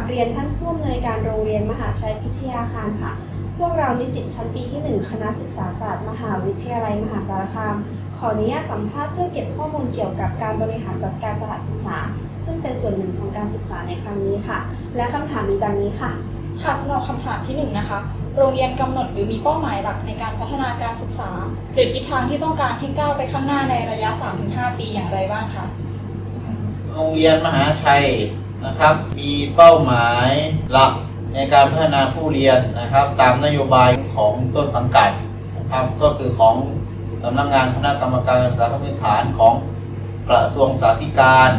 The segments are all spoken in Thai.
บเรียนท่านผู้อำนวยการโรงเรียนมหาชัยพิทยาคารค่ะ พวกเรานิสิตชั้นปีที่ 1 คณะศึกษาศาสตร์ มหาวิทยาลัยมหาสารคาม ขออนุญาตสัมภาษณ์เพื่อเก็บข้อมูลเกี่ยวกับการบริหารจัดการสถานศึกษา ซึ่งเป็นส่วนหนึ่งของการศึกษาในครั้งนี้ค่ะ และคำถามมีดังนี้ค่ะค่ะสำหรับคำถามที่หนึ่งนะคะ โรงเรียนกำหนดหรือมีเป้าหมายหลักในการพัฒนาการศึกษา หรือทิศทางที่ต้องการให้ก้าวไปข้างหน้าในระยะ 3-5 ปีอย่างไรบ้างคะ โรงเรียนมหาชัย นะครับ มีเป้าหมายหลักในการพัฒนาผู้เรียนนะครับ ตามนโยบายของต้นสังกัดนะครับ ก็คือของสำนักงานคณะกรรมการศึกษาขั้นพื้นฐานของกระทรวงสาธการ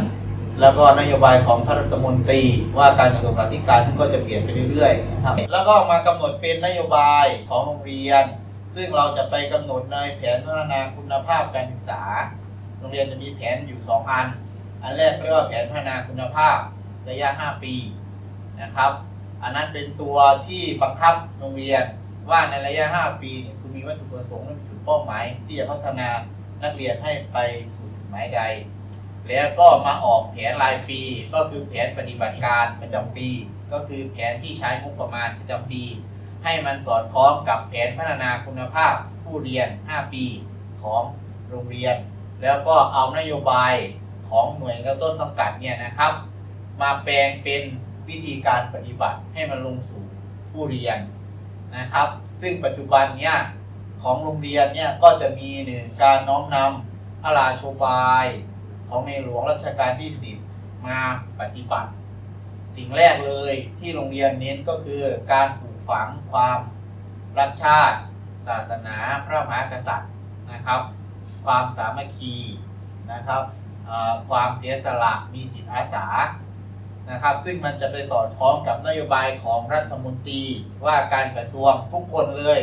แล้วก็นโยบายของท่านรัฐมนตรี ว่าการกระทรวงสาธการซึ่ก็จะเปลี่ยนไปเรื่อยๆนะครับแล้วก็มากำหนดเป็นนโยบายของโรงเรียน ซึ่งเราจะไปกำหนดในแผนพัฒนาคุณภาพการศึกษา โรงเรียนจะมีแผนอยู่ 2 อัน อันแรกเรียกว่าแผนพัฒนาคุณภาพ ระยะ 5 ปีนะครับ อันนั้นเป็นตัวที่บังคับโรงเรียนว่าในระยะ 5 ปีเนี่ยคุณมีวัตถุประสงค์และมีจุดเป้าหมาย ที่จะพัฒนานักเรียนให้ไปสู่จุดหมายใด แล้วก็มาออกแผนรายปีก็คือแผนปฏิบัติการประจำปี ก็คือแผนที่ใช้งบประมาณประจำปี ให้มันสอดคล้องกับแผนพัฒนาคุณภาพผู้เรียน 5 ปีของโรงเรียน แล้วก็เอานโยบายของหน่วยงานต้นสังกัดเนี่ยนะครับ มาแปลงเป็นวิธีการปฏิบัติให้มันลงสู่ผู้เรียนนะครับ ซึ่งปัจจุบันเนี่ยของโรงเรียนเนี่ยก็จะมีหนึ่งการน้อมนำพระราโชบายของในหลวงรัชกาลที่10มาปฏิบัติ สิ่งแรกเลยที่โรงเรียนเน้นก็คือการปลูกฝังความรักชาติ ศาสนาพระมหากษัตริย์นะครับ ความสามัคคีนะครับความเสียสละมีจิตอาสา นะครับซึ่งมันจะไปสอดคล้องกับนโยบายของรัฐมนตรีว่าการกระทรวงทุกคนเลย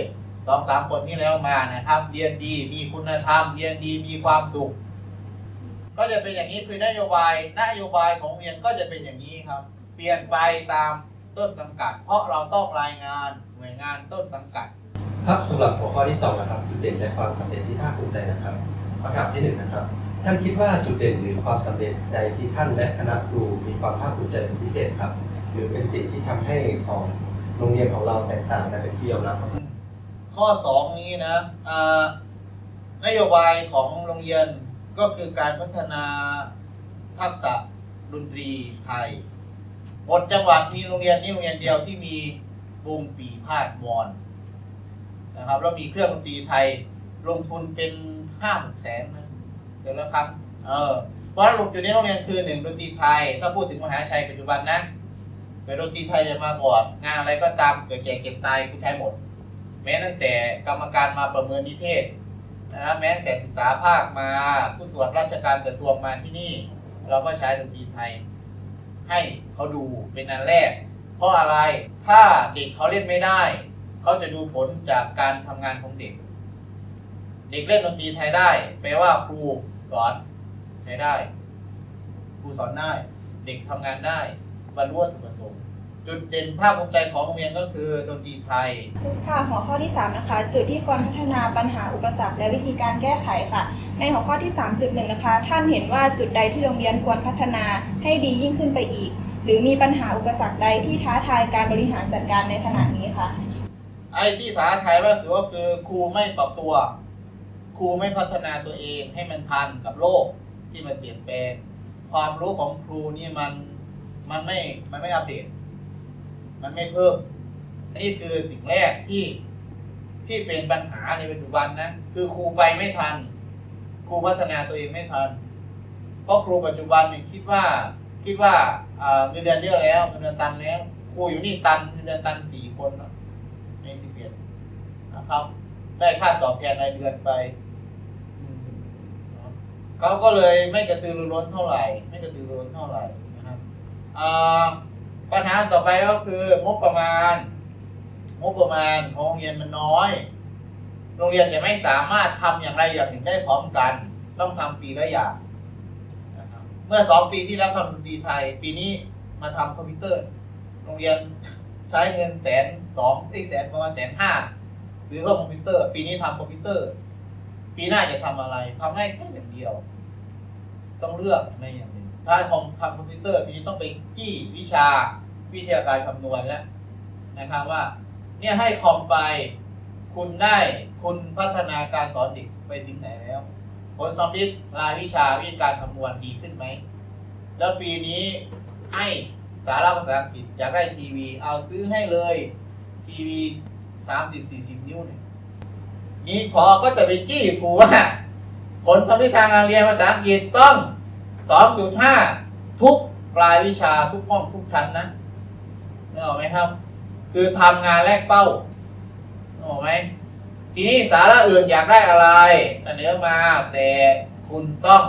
สองสามคนที่แล้วมานะครับเรียนดีมีคุณธรรม เรียนดีมีความสุข ก็จะเป็นอย่างนี้คือนโยบายนโยบายของเรียนก็จะเป็นอย่างนี้ครับ เปลี่ยนไปตามต้นสังกัด เพราะเราต้องรายงานหน่วยงานต้นสังกัด ครับสำหรับหัวข้อที่สองนะครับจุดเด่นและความสำเร็จที่ภาคภูมิใจนะครับคำถามที่หนึ่งนะครับ ท่านคิดว่าจุดเด่นหรือความสำเร็จใดที่ท่านและคณะครูมีความภาคภูมิใจเป็นพิเศษครับ หรือเป็นสิ่งที่ทำให้ของโรงเรียนของเราแตกต่างและเป็นที่ยอมรับครับข้อ 2 นี้นะนโยบายของโรงเรียนก็คือการพัฒนาทักษะดนตรีไทยบทจังหวัดมีโรงเรียนนี้โรงเรียนเดียวที่มีวงปีพาดมอนนะครับแล้วมีเครื่องดนตรีไทยลงทุนเป็นห้าหกแสนนะ เดี๋ยวและครั้งเออเพราะฉะนั้นจุดนี้โรงเรียนคือหนึ่งดนตรีไทย ถ้าพูดถึงมหาชัยปัจจุบันนะเกิดดนตรีไทยจะมาก่อนงานอะไรก็ตามเกิดแก่เก็บตายกูใช้หมด แม้ตั้งแต่กรรมการมาประเมินนิเทศนะแม้แต่ศึกษาภาคมาผู้ตรวจราชการกระทรวงมาที่นี่ เราก็ใช้ดนตรีไทย ให้เขาดูเป็นอันแรก เพราะอะไรถ้าเด็กเขาเล่นไม่ได้ เขาจะดูผลจากการทำงานของเด็ก เด็กเล่นดนตรีไทยได้ แปลว่าครูสอนใช้ได้ ครูสอนได้ เด็กทำงานได้บรรลุวัตถุประสงค์จุดเด่นภาคภูมิใจของโรงเรียนก็คือดนตรีไทยค่ะหัวข้อที่ 3 นะคะ จุดที่ควรพัฒนาปัญหาอุปสรรคและวิธีการแก้ไขค่ะ ในหัวข้อที่ 3.1 นะคะ ท่านเห็นว่าจุดใดที่โรงเรียนควรพัฒนาให้ดียิ่งขึ้นไปอีก หรือมีปัญหาอุปสรรคใดที่ท้าทายการบริหารจัดการในขณะนี้คะไอ้ที่ท้าทายว่าคือก็คือครูไม่ปรับตัว ครูไม่พัฒนาตัวเองให้มันทันกับโลกที่มันเปลี่ยนแปลง ความรู้ของครูนี่มันมันไม่มันไม่อัปเดต มันไม่เพิ่มนี่คือสิ่งแรกที่ที่เป็นปัญหาในปัจจุบันนะคือครูไปไม่ทัน ครูพัฒนาตัวเองไม่ทัน เพราะครูปัจจุบันเนี่ยคิดว่าคิดว่าอ่าเงินเดือนเยอะแล้วเงินเดือนตันแล้ว ครูอยู่นี่ตันเงินเดือนตันสี่คนในสิบเอ็ดนะครับ ได้ค่าตอบแทนรายเดือนไป เขาก็เลยไม่กระตือรือร้นเท่าไหร่ ไม่กระตือรือร้นเท่าไหร่นะครับปัญหาต่อไปก็คืองบประมาณ งบประมาณของโรงเรียนมันน้อย โรงเรียนจะไม่สามารถทำอย่างไรอย่างหนึ่งได้พร้อมกัน ต้องทำปีละอย่างนะครับเมื่อสองปีที่แล้วทำดนตรีไทย ปีนี้มาทำคอมพิวเตอร์ โรงเรียนใช้เงินแสนสองไอ้แสนประมาณแสนห้าซื้อเครื่องคอมพิวเตอร์ ปีนี้ทำคอมพิวเตอร์ ปีหน้าจะทำอะไรทำได้แค่อย่างเดียว ต้องเลือกในอย่างหนึ่งถ้าทำทำคอมพิวเตอร์ปีนี้ต้องไปจี้วิชาวิทยาการคำนวณแล้วนะครับว่า เนี่ยให้คอมไป คุณได้คุณพัฒนาการสอนเด็กไปถึงไหนแล้ว ผลสำลิดรายวิชาวิธีการคำนวณดีขึ้นไหม แล้วปีนี้ให้สาระภาษาอังกฤษอยากได้ทีวี เอาซื้อให้เลยทีวีสามสิบสี่สิบนิ้วเนี่ย นี้พอก็จะไปจี้ครูว่า ผลสำลิทางการเรียนภาษาอังกฤษต้องสองจุดห้าทุกรายวิชาทุกห้องทุกชั้นนะนึกออกไหมครับ คือทำงานแลกเป้านึกออกไหมทีนี้สาระอื่นอยากได้อะไร เสนอมาแต่คุณต้อง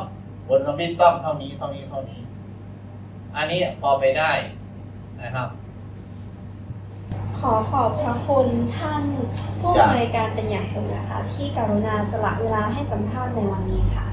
ผลสำลิต้องเท่านี้เท่านี้เท่านี้ อันนี้พอไปได้นะครับ ขอขอบพระคุณท่านผู้จ้ะอำนวยการเป็นอย่างสูงนะคะ ที่กรุณาสละเวลาให้สัมภาษณ์ในวันนี้ค่ะ